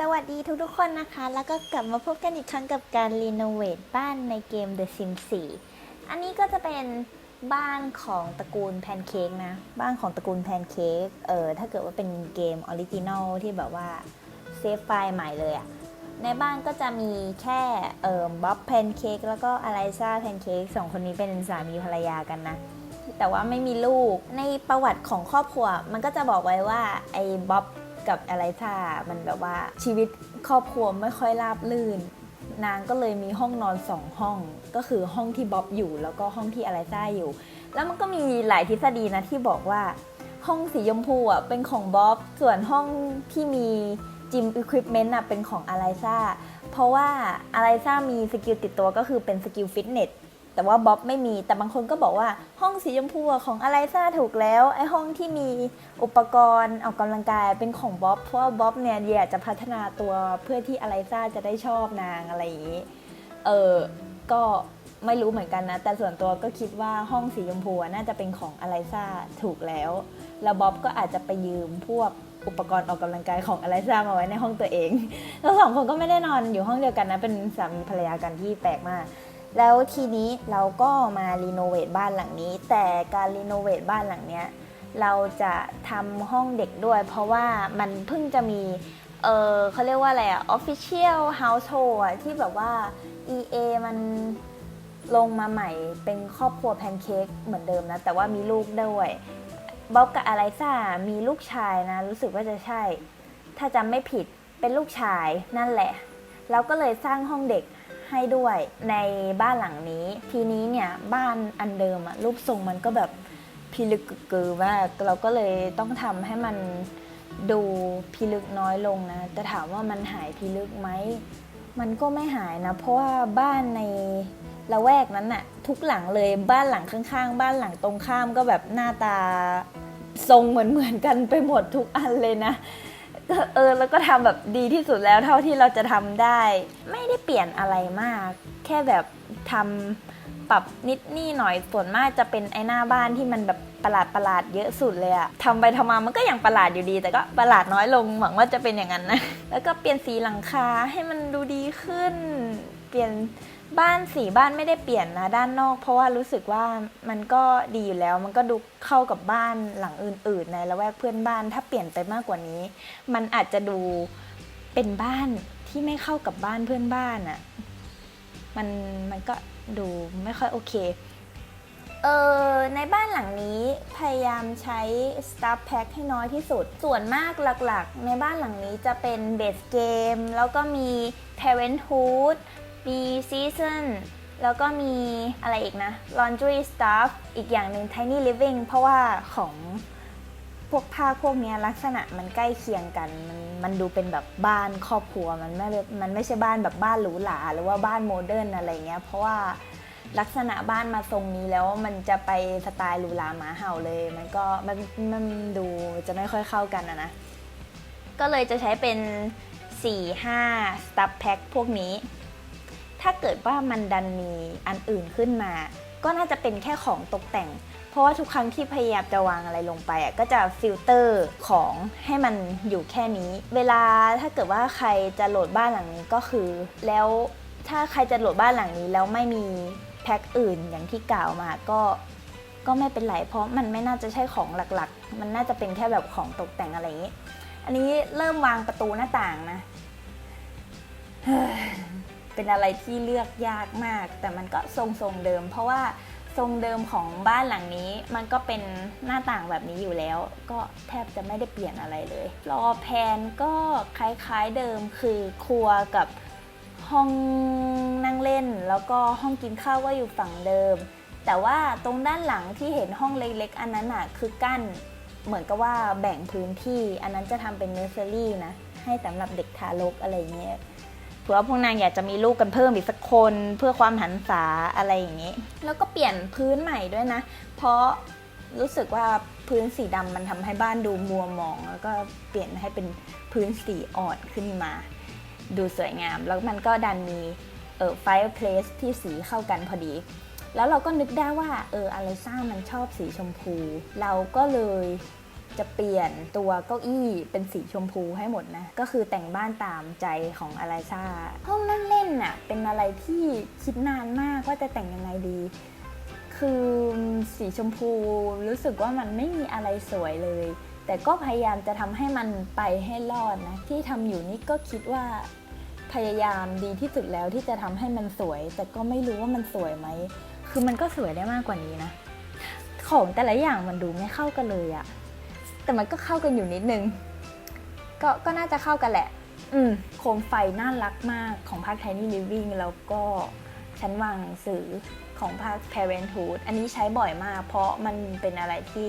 สวัสดีทุกๆคนนะคะ แล้วก็กลับมาพบกันอีกครั้งกับการรีโนเวทบ้านในเกม The Sims 4 อันนี้ก็จะเป็นบ้านของตระกูลแพนเค้กนะ บ้านของตระกูลแพนเค้กเออถ้าเกิดว่าเป็นเกมออริจินอลที่แบบว่าเซฟไฟล์ใหม่เลยอะในบ้านก็จะมีแค่เออบ๊อบแพนเค้กแล้วก็อไลซ่าแพนเค้กสองคนนี้เป็นสามีภรรยากันนะแต่ว่าไม่มีลูกในประวัติของครอบครัว มันก็จะบอกไว้ว่าไอ้บ๊อบ กับอไลซ่ามันแบบว่าชีวิตครอบครัวไม่ค่อยราบรื่น นางก็เลยมีห้องนอนสองห้อง ก็คือห้องที่บ๊อบอยู่แล้วก็ห้องที่อไลซ่าอยู่ แล้วมันก็มีหลายทฤษฎีนะที่บอกว่าห้องสีชมพูอะเป็นของบ๊อบ ส่วนห้องที่มีจิมอุปเมนต์อะเป็นของอไลซ่าเพราะว่าอไลซ่ามีสกิลติดตัวก็คือเป็นสกิลฟิตเนส แต่ว่าบ๊อบไม่มี แต่บางคนก็บอกว่าห้องสีชมพูของอไลซ่าถูกแล้ว ไอห้องที่มีอุปกรณ์ออกกำลังกายเป็นของบ๊อบ เพราะว่าบ๊อบเนี่ยอยากจะพัฒนาตัวเพื่อที่อไลซ่าจะได้ชอบนางอะไรอย่างนี้ เออ ก็ไม่รู้เหมือนกันนะ แต่ส่วนตัวก็คิดว่าห้องสีชมพูน่าจะเป็นของอไลซ่าถูกแล้ว แล้วบ๊อบก็อาจจะไปยืมพวกอุปกรณ์ออกกำลังกายของอไลซ่ามาไว้ในห้องตัวเอง แล้วสองคนก็ไม่ได้นอนอยู่ห้องเดียวกันนะ เป็นสามีภรรยากันที่แปลกมาก แล้วทีนี้เราก็มารีโนเวทบ้านหลังนี้ แต่การรีโนเวทบ้านหลังเนี้ยเราจะทำห้องเด็กด้วย เพราะว่ามันเพิ่งจะมี เออเขาเรียกว่าอะไรอะ official household อะที่แบบว่า EA มันลงมาใหม่เป็นครอบครัวแพนเค้กเหมือนเดิมนะ แต่ว่ามีลูกด้วยบ๊อบกับอไลซ่ามีลูกชายนะ รู้สึกว่าจะใช่ ถ้าจำไม่ผิดเป็นลูกชายนั่นแหละ เราก็เลยสร้างห้องเด็ก ให้ด้วยในบ้านหลังนี้ ทีนี้เนี่ยบ้านอันเดิมอะรูปทรงมันก็แบบพิลึกกึกกือมาก เราก็เลยต้องทำให้มันดูพิลึกน้อยลงนะ แต่ถามว่ามันหายพิลึกไหม มันก็ไม่หายนะ เพราะว่าบ้านในละแวกนั้นน่ะ ทุกหลังเลยบ้านหลังข้างๆ บ้านหลังตรงข้ามก็แบบหน้าตาทรงเหมือนเหมือนๆกันไปหมดทุกอันเลยนะ ก็เออแล้วก็ทำแบบดีที่สุดแล้วเท่าที่เราจะทำได้ ไม่ได้เปลี่ยนอะไรมาก แค่แบบทำปรับนิดนี่หน่อยส่วนมากจะเป็นไอ้หน้าบ้านที่มันแบบประหลาดประหลาดเยอะสุดเลยอะทำไปทำมามันก็ยังประหลาดอยู่ดี แต่ก็ประหลาดน้อยลงหวังว่าจะเป็นอย่างนั้นนะแล้วก็เปลี่ยนสีหลังคาให้มันดูดีขึ้น เปลี่ยน บ้านสีบ้านไม่ได้เปลี่ยนนะด้านนอก เพราะว่ารู้สึกว่ามันก็ดีอยู่แล้ว มันก็ดูเข้ากับบ้านหลังอื่น ๆ ในละแวกเพื่อนบ้าน ถ้าเปลี่ยนไปมากกว่านี้ มันอาจจะดูเป็นบ้านที่ไม่เข้ากับบ้านเพื่อนบ้านอะ่ะมันมันก็ดูไม่ค่อยโอเคเออในบ้านหลังนี้พยายามใช้ Stuff Pack ให้น้อยที่สุด ส่วนมากหลักๆ ในบ้านหลังนี้จะเป็นเบสเกม แล้วก็มี Parenthood มี Season แล้วก็มีอะไรอีกนะ Laundry Stuff อีกอย่างหนึ่ง Tiny Living เพราะว่าของพวกภาพวกนี้ลักษณะมันใกล้เคียงกัน มันมันดูเป็นแบบบ้านครอบครัว มันไม่มันไม่ใช่บ้านแบบบ้านหรูหราหรือว่าบ้านโมเดิร์นอะไรเงี้ย เพราะว่าลักษณะบ้านมาทรงนี้แล้วมันจะไปสไตล์หรูหราหมาเห่าเลย มันก็มันมันดูจะไม่ค่อยเข้ากันนะนะ ก็เลยจะใช้เป็น 4-5 stuff pack พวกนี้ ถ้าเกิดว่ามันดันมีอันอื่นขึ้นมา ก็น่าจะเป็นแค่ของตกแต่ง เพราะว่าทุกครั้งที่พยายามจะวางอะไรลงไปอะก็จะฟิลเตอร์ของให้มันอยู่แค่นี้ เวลาถ้าเกิดว่าใครจะโหลดบ้านหลังนี้ก็คือ แล้วถ้าใครจะโหลดบ้านหลังนี้แล้วไม่มีแพ็คอื่นอย่างที่กล่าวมาก็ก็ไม่เป็นไรเพราะมันไม่น่าจะใช่ของหลักๆ มันน่าจะเป็นแค่แบบของตกแต่งอะไรอย่างนี้ อันนี้เริ่มวางประตูหน้าต่างนะ เป็นอะไรที่เลือกยากมาก แต่มันก็ทรงทรงๆเดิม เพราะว่าทรงเดิมของบ้านหลังนี้ มันก็เป็นหน้าต่างแบบนี้อยู่แล้ว ก็แทบจะไม่ได้เปลี่ยนอะไรเลยรอแพนก็คล้ายๆเดิมคือครัวกับห้องนั่งเล่น แล้วก็ห้องกินข้าวก็อยู่ฝั่งเดิม แต่ว่าตรงด้านหลังที่เห็นห้องเล็กๆ อันนั้นอะคือกั้นเหมือนกับว่าแบ่งพื้นที่ อันนั้นจะทำเป็นเนอร์เซอรี่นะให้สำหรับเด็กทารกอะไรเงี้ย เผื่อว่าพวกนางอยากจะมีลูกกันเพิ่มอีกสักคนเพื่อความหันษาอะไรอย่างนี้ แล้วก็เปลี่ยนพื้นใหม่ด้วยนะ เพราะรู้สึกว่าพื้นสีดำมันทำให้บ้านดูมัวหมอง แล้วก็เปลี่ยนให้เป็นพื้นสีอ่อนขึ้นมา ดูสวยงาม แล้วมันก็ดันมีเออ fireplace ที่สีเข้ากันพอดี แล้วเราก็นึกได้ว่าเอออเลซ่ามันชอบสีชมพู เราก็เลย จะเปลี่ยนตัวเก้าอี้เป็นสีชมพูให้หมดนะ ก็คือแต่งบ้านตามใจของอลาซ่า ห้องนั่งเล่นน่ะเป็นอะไรที่คิดนานมากว่าจะแต่งยังไงดี คือสีชมพูรู้สึกว่ามันไม่มีอะไรสวยเลย แต่ก็พยายามจะทำให้มันไปให้รอดนะ ที่ทำอยู่นี่ก็คิดว่าพยายามดีที่สุดแล้วที่จะทำให้มันสวย แต่ก็ไม่รู้ว่ามันสวยไหม คือมันก็สวยได้มากกว่านี้นะ ของแต่ละอย่างมันดูไม่เข้ากันเลยอะ แต่มันก็เข้ากันอยู่นิดนึง ก็ก็น่าจะเข้ากันแหละ อืมโคมไฟน่ารักมากของภาค Tiny Living แล้วก็ชั้นวางหนังสือของภาค Parenthood อันนี้ใช้บ่อยมาก เพราะมันเป็นอะไรที่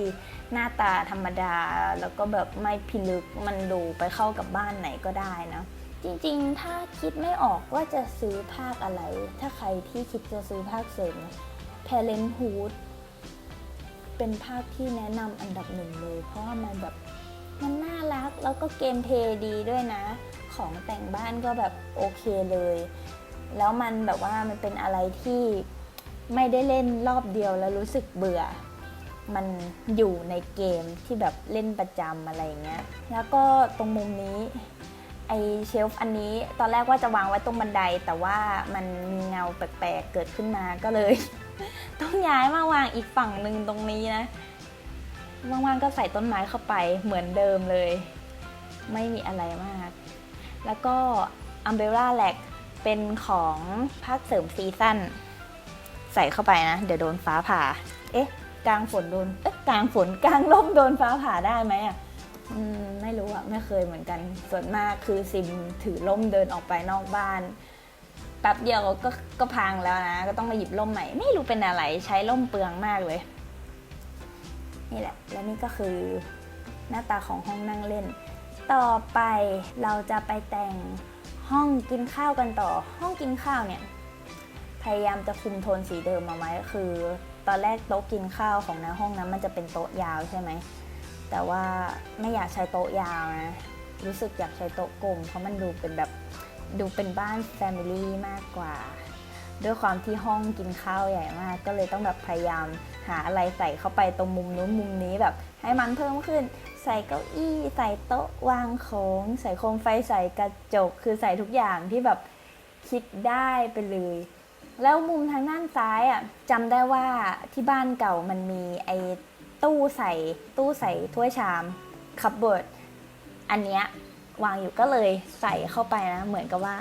หน้าตาธรรมดา แล้วก็แบบไม่พิลึกมันดูไปเข้ากับบ้านไหนก็ได้นะ จริงๆ ถ้าคิดไม่ออกว่าจะซื้อภาคอะไร ถ้าใครที่คิดจะซื้อภาคเสริม Parenthood เป็นภาคที่แนะนำอันดับหนึ่งเลย เพราะว่ามันแบบมันน่ารักแล้วก็เกมเพย์ดีด้วยนะ ของแต่งบ้านก็แบบโอเคเลย แล้วมันแบบว่ามันเป็นอะไรที่ไม่ได้เล่นรอบเดียวแล้วรู้สึกเบื่อ มันอยู่ในเกมที่แบบเล่นประจำอะไรอย่างเงี้ย แล้วก็ตรงมุมนี้ไอเชลฟ์อันนี้ตอนแรกว่าจะวางไว้ตรงบันได แต่ว่ามันมีเงาแปลกๆเกิดขึ้นมาก็เลย ต้องย้ายมาวางอีกฝั่งหนึ่งตรงนี้นะว่างๆก็ใส่ต้นไม้เข้าไปเหมือนเดิมเลย ไม่มีอะไรมาก แล้วก็ Umbrella l a g เป็นของภาคเสริมซีซั่นใส่เข้าไปนะ เดี๋ยวโดนฟ้าผ่า เอ๊ะ กลางฝนโดนเอ๊ะกลางฝนกลางร่มโดนฟ้าผ่าได้ไหมอะไม่รู้อะไม่เคยเหมือนกัน ส่วนมากคือซิมถือร่มเดินออกไปนอกบ้าน แป๊บเดียวก็ก็พังแล้วนะ ก็ต้องมาหยิบร่มใหม่ ไม่รู้เป็นอะไรใช้ร่มเปลืองมากเลย นี่แหละ และนี่ก็คือหน้าตาของห้องนั่งเล่น ต่อไปเราจะไปแต่งห้องกินข้าวกันต่อ ห้องกินข้าวเนี่ย พยายามจะคุมโทนสีเดิมมาไว้คือ ตอนแรกโต๊ะกินข้าวของในห้องนั้นมันจะเป็นโต๊ะยาวใช่ไหม แต่ว่าไม่อยากใช้โต๊ะยาวนะ รู้สึกอยากใช้โต๊ะกลมเพราะมันดูเป็นแบบ ดูเป็นบ้านแฟมิลี่มากกว่า ด้วยความที่ห้องกินข้าวใหญ่มาก ก็เลยต้องแบบพยายามหาอะไรใส่เข้าไปตรงมุมนู้นมุมนี้แบบให้มันเพิ่มขึ้น ใส่เก้าอี้ ใส่โต๊ะวางของใส่โคมไฟใส่กระจก คือใส่ทุกอย่างที่แบบคิดได้ไปเลย แล้วมุมทางด้านซ้ายอะจำได้ว่าที่บ้านเก่ามันมีไอ้ตู้ใส่ตู้ใส่ถ้วยชามคัพเบิร์ดอันเนี้ย วางอยู่ก็เลยใส่เข้าไปนะ เหมือนกับว่า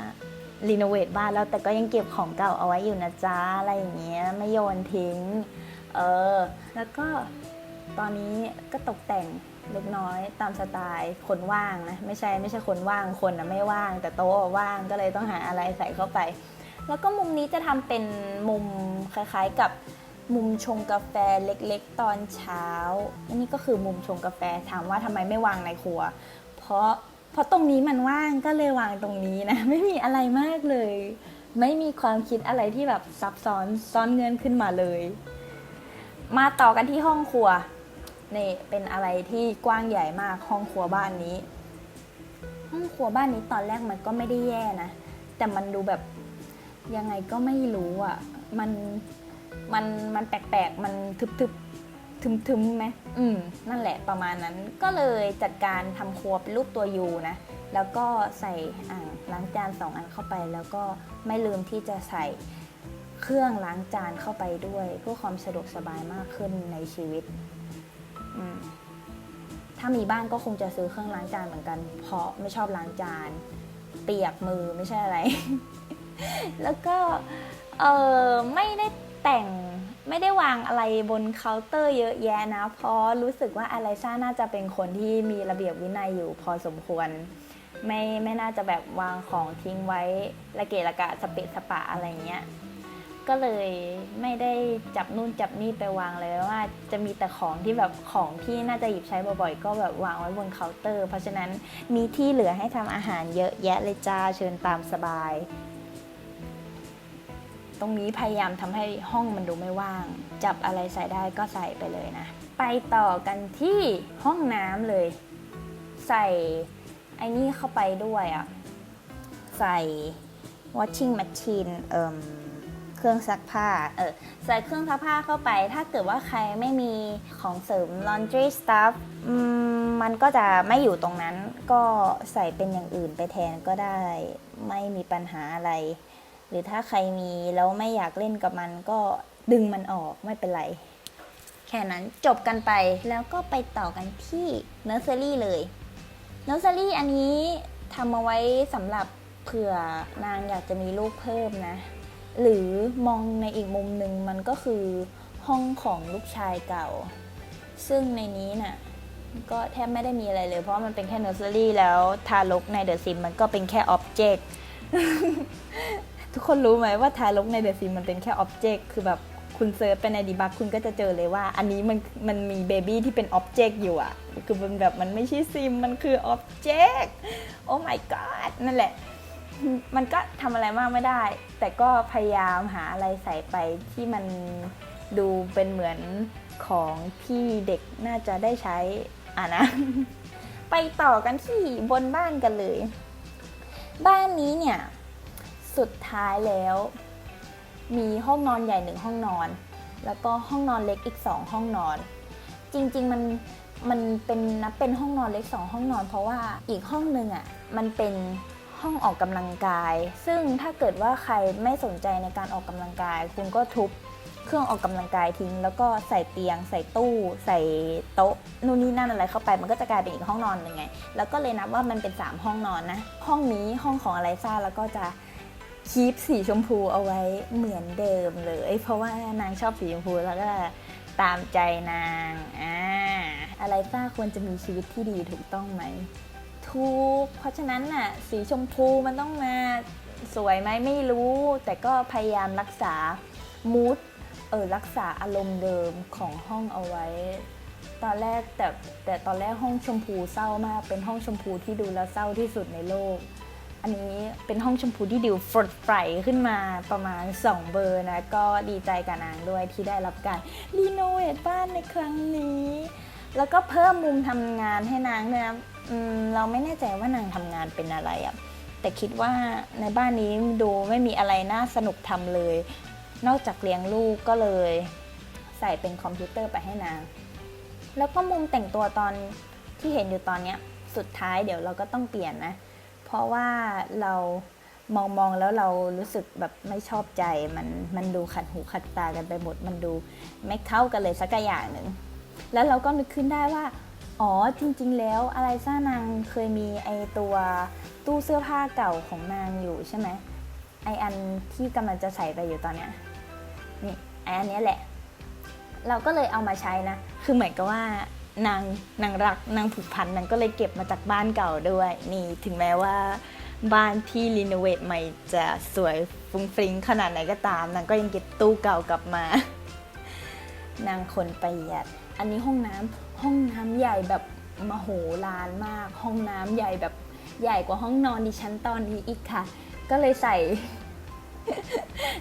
รีโนเวทบ้านแล้วแต่ก็ยังเก็บของเก่าเอาไว้อยู่นะจ๊ะอะไรอย่างเงี้ยไม่โยนทิ้งเออแล้วก็ตอนนี้ก็ตกแต่งเล็กน้อยตามสไตล์คนว่างนะไม่ใช่ไม่ใช่คนว่างคนนะไม่ว่าง แต่โต๊ะว่างก็เลยต้องหาอะไรใส่เข้าไป แล้วก็มุมนี้จะทำเป็นมุมคล้ายๆกับมุมชงกาแฟเล็กๆ ตอนเช้าอันนี้ก็คือมุมชงกาแฟถามว่าทำไมไม่วางในครัว เพราะ เพราะตรงนี้มันว่างก็เลยวางตรงนี้นะ ไม่มีอะไรมากเลย ไม่มีความคิดอะไรที่แบบซับซ้อนซ้อนเงินขึ้นมาเลย มาต่อกันที่ห้องครัวนี่เป็นอะไรที่กว้างใหญ่มากห้องครัวบ้านนี้ ห้องครัวบ้านนี้ตอนแรกมันก็ไม่ได้แย่นะ แต่มันดูแบบยังไงก็ไม่รู้อะ มันมันมันแปลกๆ มันทึบ ทึมๆไหมอืมนั่นแหละประมาณนั้นก็เลยจัดการทำครัวเป็นรูปตัวยูนะแล้วก็ใส่อ่างล้างจานสองอันเข้าไป แล้วก็ไม่ลืมที่จะใส่เครื่องล้างจานเข้าไปด้วยเพื่อความสะดวกสบายมากขึ้นในชีวิตอืมถ้ามีบ้านก็คงจะซื้อเครื่องล้างจานเหมือนกัน เพราะไม่ชอบล้างจาน เปียกมือไม่ใช่อะไร แล้วก็เออไม่ได้แต่ง ไม่ได้วางอะไรบนเคาน์เตอร์เยอะแยะนะ เพราะรู้สึกว่าอไลซ่าน่าจะเป็นคนที่มีระเบียบวินัยอยู่พอสมควร ไม่ไม่น่าจะแบบวางของทิ้งไว้ระเกะระกะสเปะสปะอะไรเงี้ยก็เลยไม่ได้จับนู่นจับนี่ไปวางเลยว่า จะมีแต่ของที่แบบของที่น่าจะหยิบใช้บ่อยๆ ก็แบบวางไว้บนเคาน์เตอร์ เพราะฉะนั้นมีที่เหลือให้ทำอาหารเยอะแยะเลยจ้าเชิญตามสบาย รงนี้พยายามทำให้ห้องมันดูไม่ว่าง จับอะไรใส่ได้ก็ใส่ไปเลยนะ ไปต่อกันที่ห้องน้ำเลย ใส่ไอ้นี่เข้าไปด้วยอะ่ะ ใส่ washing machine เอ่มเครื่องซักผ้า เออ ใส่เครื่องซักผ้าเข้าไป ถ้าเกิดว่าใครไม่มีของเสริม laundry stuff มมันก็จะไม่อยู่ตรงนั้น ก็ใส่เป็นอย่างอื่นไปแทนก็ได้ ไม่มีปัญหาอะไร รือถ้าใครมีแล้วไม่อยากเล่นกับมันก็ดึงมันออกไม่เป็นไร แค่นั้นจบกันไปแล้วก็ไปต่อกันที่เนอร์เซอรี่เลยเนอร์เซอรี่อันนี้ทำเอาไว้สำหรับเผื่อนางอยากจะมีลูกเพิ่มนะ หรือมองในอีกมุมหนึ่งมันก็คือห้องของลูกชายเก่า ซึ่งในนี้น่ะก็แทบไม่ได้มีอะไรเลย เพราะมันเป็นแค่เนอร์เซอรี่แล้วทารกในเดอะซิมมันก็เป็นแค่อ็อบเจกต์ ทุกคนรู้ไหมว่าทารกในเดอะซิมมันเป็นแค่อ็อบเจกต์คือแบบคุณเซิร์ชไปในดีบักคุณก็จะเจอเลยว่า อันนี้มันมันมีเบบี้ที่เป็นอ็อบเจกต์อยู่อะคือมันแบบมันไม่ใช่ซิมมันคืออ็อบเจกต์โอ้ my god นั่นแหละ มันก็ทำอะไรมากไม่ได้ แต่ก็พยายามหาอะไรใส่ไปที่มันดูเป็นเหมือนของที่เด็กน่าจะได้ใช้อะนะ ไปต่อกันที่บนบ้านกันเลย บ้านนี้เนี่ย สุดท้ายแล้ว มีห้องนอนใหญ่หนึ่งห้องนอน แล้วก็ห้องนอนเล็กอีกสองห้องนอน จริงๆมันมันเป็นนับเป็นห้องนอนเล็กสองห้องนอน เพราะว่าอีกห้องหนึ่งอะมันเป็นห้องออกกำลังกาย ซึ่งถ้าเกิดว่าใครไม่สนใจในการออกกำลังกาย คุณก็ทุบเครื่องออกกำลังกายทิ้ง แล้วก็ใส่เตียง ใส่ตู้ ใส่โต๊ะนู่นนี่นั่นอะไรเข้าไป มันก็จะกลายเป็นอีกห้องนอนหนึ่งไง แล้วก็เลยนับว่ามันเป็น 3 ห้องนอนนะ ห้องนี้ห้องของอะไลซ่าแล้วก็จะ คีปสีชมพูเอาไว้เหมือนเดิมเลย เพราะว่านางชอบสีชมพูแล้วก็ตามใจนางอ่าอไลซ่าควรจะมีชีวิตที่ดีถูกต้องไหมถูกเพราะฉะนั้นน่ะสีชมพูมันต้องมาสวยไหมไม่รู้ แต่ก็พยายามรักษามูดเออรักษาอารมณ์เดิมของห้องเอาไว้ ตอนแรกแต่แต่ตอนแรกห้องชมพูเศร้ามากเป็นห้องชมพูที่ดูแล้วเศร้าที่สุดในโลก อันนี้เป็นห้องชมพูที่ดิวฟดไฟขึ้นมาประมาณ 2 เบอร์นะ ก็ดีใจกับนางด้วยที่ได้รับการรีโนเวทบ้านในครั้งนี้ แล้วก็เพิ่มมุมทำงานให้นางนะเราไม่แน่ใจว่านางทำงานเป็นอะไรอะแต่คิดว่าในบ้านนี้ดูไม่มีอะไรน่าสนุกทำเลย นอกจากเลี้ยงลูกก็เลย ใส่เป็นคอมพิวเตอร์ไปให้นาง แล้วก็มุมแต่งตัวตอนที่เห็นอยู่ตอนเนี้ยสุดท้ายเดี๋ยวเราก็ต้องเปลี่ยนนะ ราะว่าเรามองมองแล้วเรารู้สึกแบบไม่ชอบใจมันมันดูขัดหูขัดตากันไปหมด มันดูไม่เข้ากันเลยสักอย่างหนึ่งแล้วเราก็นึกขึ้นได้ว่า อ๋อจริง ๆ แล้วอะไรซ่านางเคยมีไอตัวตู้เสื้อผ้าเก่าของนางอยู่ใช่ไหมไออันที่กำลังจะใส่ไปอยู่ตอนเนี้ยนี่ไออันนี้แหละ เราก็เลยเอามาใช้นะ คือเหมือนกับว่า นางนางรักนางผูกพันนางก็เลยเก็บมาจากบ้านเก่าด้วย นี่ถึงแม้ว่าบ้านที่รีโนเวทใหม่จะสวยฟุ้งฟริ้งขนาดไหนก็ตามนางก็ยังเก็บตู้เก่ากลับมา นางคนประหยัด อันนี้ห้องน้ำห้องน้ำใหญ่แบบมโหฬารมาก ห้องน้ำใหญ่แบบใหญ่กว่าห้องนอนดิฉันตอนนี้อีกค่ะ ก็เลยใส่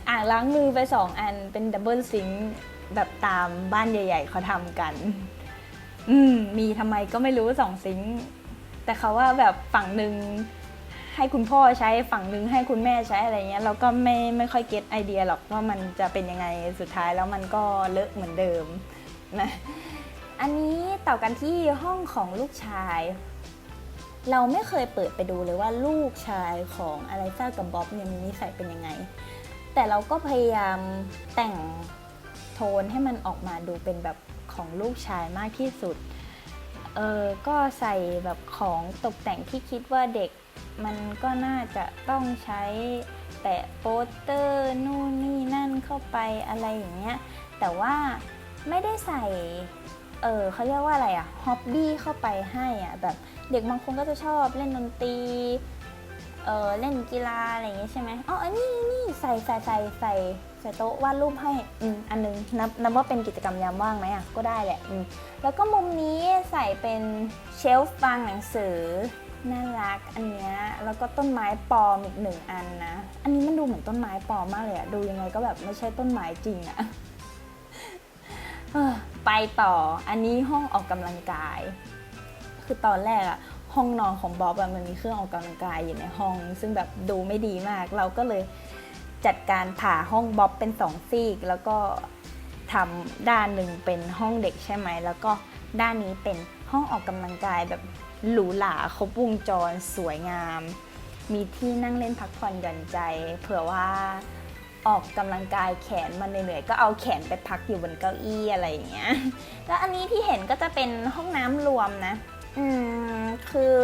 อ่างล้างมือไปสองอันเป็นดับเบิลซิงค์แบบตามบ้านใหญ่ ๆเขาทำกัน อืมมีทำไมก็ไม่รู้สองซิงค์แต่เขาว่าแบบฝั่งหนึ่งให้คุณพ่อใช้ฝั่งหนึ่งให้คุณแม่ใช้อะไรเงี้ยเราก็ไม่ไม่ค่อยเก็ตไอเดียหรอกว่ามันจะเป็นยังไงสุดท้ายแล้วมันก็เลอะเหมือนเดิมนะอันนี้ต่อกันที่ห้องของลูกชาย เราไม่เคยเปิดไปดูเลยว่าลูกชายของอ l ไรซ่ากับบ๊อบเนี่ยมีนิสัยเป็นยังไง แต่เราก็พยายามแต่งโทนให้มันออกมาดูเป็นแบบ ของลูกชายมากที่สุด เออก็ใส่แบบของตกแต่งที่คิดว่าเด็ก มันก็น่าจะต้องใช้แปะโปสเตอร์นู่นนี่นั่นเข้าไปอะไรอย่างเงี้ย แต่ว่าไม่ได้ใส่ เออเขาเรียกว่าอะไรอะฮ็อบบี้เข้าไปให้อะแบบเด็กบางคนก็จะชอบเล่นดนตรีเออเล่นกีฬาอะไรอย่างเงี้ยใช่ไหมอ๋ออันนี้นี่ใส่ใส่ใส่ใส่ ใส่โต๊ะวาดรูปให้อืมอันนึงนับนับว่าเป็นกิจกรรมยามว่างไหมอะก็ได้แหละอืมแล้วก็มุมนี้ใส่เป็นเชลฟ์วางหนังสือน่ารักอันเนี้ยแล้วก็ต้นไม้ปลอมอีกหนึ่งอันนะ อันนี้มันดูเหมือนต้นไม้ปลอมมากเลยอะดูยังไงก็แบบไม่ใช่ต้นไม้จริงอะเอ้อไปต่ออันนี้ห้องออกกำลังกาย คือตอนแรกอะห้องนอนของบ๊อบอะมันมีเครื่องออกกำลังกายอยู่ในห้อง ซึ่งแบบดูไม่ดีมาก เราก็เลย จัดการผ่าห้องบ๊อบเป็นสองซีก แล้วก็ทำด้านหนึ่งเป็นห้องเด็กใช่ไหม แล้วก็ด้านนี้เป็นห้องออกกำลังกายแบบหรูหราครบวงจรสวยงาม มีที่นั่งเล่นพักผ่อนหย่อนใจ เผื่อว่าออกกำลังกายแขนมันเหนื่อยๆก็เอาแขนไปพักอยู่บนเก้าอี้อะไรอย่างเงี้ย แล้วอันนี้ที่เห็นก็จะเป็นห้องน้ำรวมนะ อืมคือ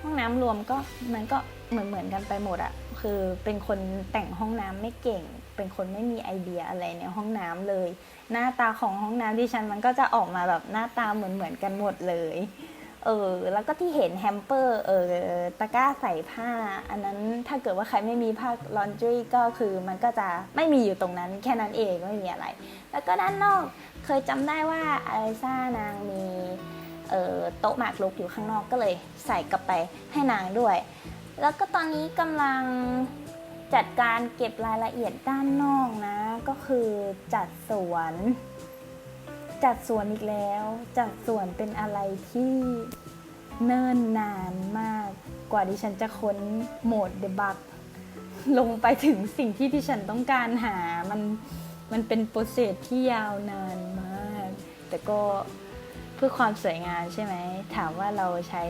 ห้องน้ำรวมก็มันก็เหมือนเหมือนๆกันไปหมดอะ คือเป็นคนแต่งห้องน้ำไม่เก่ง เป็นคนไม่มีไอเดียอะไรในห้องน้ำเลย หน้าตาของห้องน้ำที่ฉันมันก็จะออกมาแบบหน้าตาเหมือนเหมือนกันหมดเลยเออแล้วก็ที่เห็นแฮมเปอร์เออตะกร้าใส่ผ้า อันนั้นถ้าเกิดว่าใครไม่มีผ้าลอนดรีก็คือมันก็จะไม่มีอยู่ตรงนั้นแค่นั้นเองไม่มีอะไร แล้วก็ด้านนอกเคยจำได้ว่าไอซ่านางมีเอ่อโต๊ะหมากรุกอยู่ข้างนอกก็เลยใส่กลับไปให้นางด้วย แล้วก็ตอนนี้กำลังจัดการเก็บรายละเอียดด้านนอกนะ ก็คือจัดสวน จัดสวนอีกแล้ว จัดสวนเป็นอะไรที่เนิ่นนานมากกว่าที่ฉันจะค้นโหมดเดบักลงไปถึงสิ่งที่ที่ฉันต้องการหา มันมันเป็นโปรเซสที่ยาวนานมาก แต่ก็ เพื่อความสวยงามใช่ไหมถามว่าเราใช้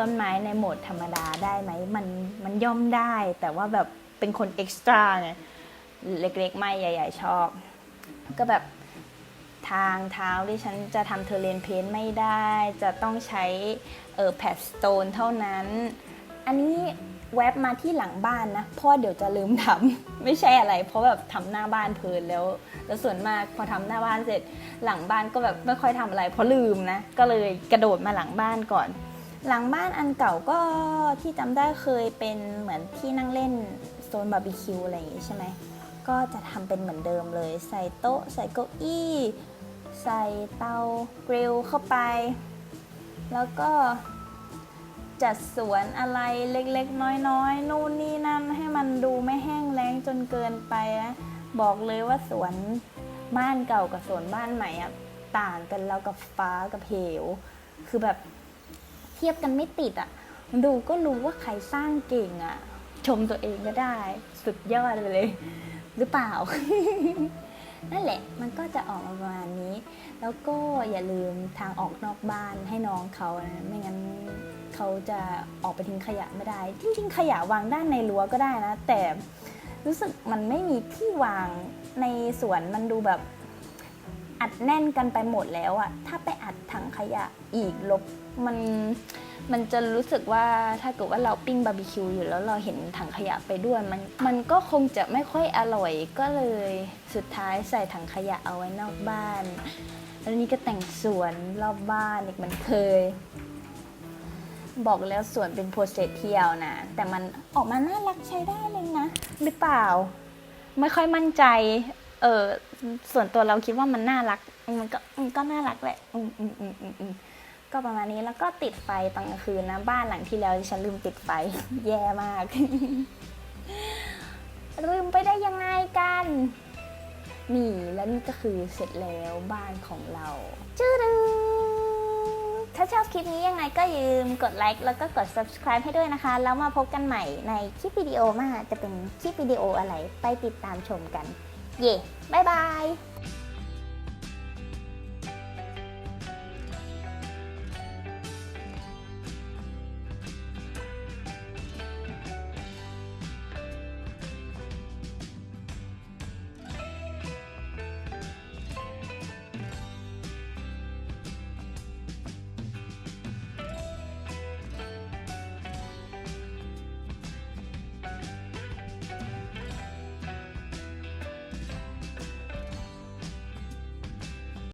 ต้นไม้ในโหมดธรรมดาได้ไหมมันมันย่อมได้ แต่ว่าแบบเป็นคนเอ็กซ์ตร้าไงเล็กๆ ไม่ใหญ่ ๆ ชอบ ก็แบบทางเท้าที่ฉันจะทำเทอร์เรนเพนไม่ได้ จะต้องใช้เออแพดสโตนเท่านั้น อันนี้ แวบมาที่หลังบ้านนะเพราะว่าเดี๋ยวจะลืมทำไม่ใช่อะไร เพราะแบบทำหน้าบ้านเพลินแล้ว แล้วส่วนมากพอทำหน้าบ้านเสร็จหลังบ้านก็แบบไม่ค่อยทำอะไร เพราะลืมนะก็เลยกระโดดมาหลังบ้านก่อน หลังบ้านอันเก่าก็ที่จำได้เคยเป็นเหมือนที่นั่งเล่นโซนบาร์บีคิวอะไรอย่างงี้ใช่ไหมก็จะทำเป็นเหมือนเดิมเลย ใส่โต๊ะ ใส่เก้าอี้ ใส่เตากริลเข้าไป แล้วก็ จัดสวนอะไรเล็กๆ น้อยๆ นู่นนี่นั่นให้มันดูไม่แห้งแล้งจนเกินไปนะบอกเลยว่าสวนบ้านเก่ากับสวนบ้านใหม่อะต่างกันแล้วกับฟ้ากับเหว คือแบบเทียบกันไม่ติดอะดูก็รู้ว่าใครสร้างเก่งอะชมตัวเองก็ได้ สุดยอดไปเลย หรือเปล่า นั่นแหละมันก็จะออกมาประมาณนี้ แล้วก็อย่าลืมทางออกนอกบ้านให้น้องเขานะไม่งั้นเขาจะออกไปทิ้งขยะไม่ได้จริงๆขยะวางด้านในรั้วก็ได้นะ แต่รู้สึกมันไม่มีที่วางในสวนมันดูแบบอัดแน่นกันไปหมดแล้วอะถ้าไปอัดถังขยะอีกลบมัน มันจะรู้สึกว่าถ้าเกิดว่าเราปิ้งบาร์บีคิวอยู่แล้วเราเห็นถังขยะไปด้วย มันมันก็คงจะไม่ค่อยอร่อยก็เลยสุดท้ายใส่ถังขยะเอาไว้นอกบ้าน แล้วนี่ก็แต่งสวนรอบบ้านอีกเหมันเคย บอกแล้วสวนเป็นโปรเซสที่ยาวนานแต่มันออกมาน่ารักใช้ได้เลยนะ หรือเปล่า ไม่ค่อยมั่นใจ เออส่วนตัวเราคิดว่ามันน่ารัก มันก็มันก็น่ารักแหละ อืมอืมอืมอืมอืม ก็ประมาณนี้แล้วก็ติดไฟตอนกลางคืนนะบ้านหลังที่แล้วฉันลืมติดไฟ แย่มากลืมไปได้ยังไงกันนี่และนี่ก็คือเสร็จแล้วบ้านของเราจื้อดึงถ้าชอบคลิปนี้ยังไงก็อย่าลืมกดไลค์แล้วก็กด subscribe ให้ด้วยนะคะ แล้วมาพบกันใหม่ในคลิปวิดีโอหน้าจะเป็นคลิปวิดีโออะไรไปติดตามชมกัน เย่บายบาย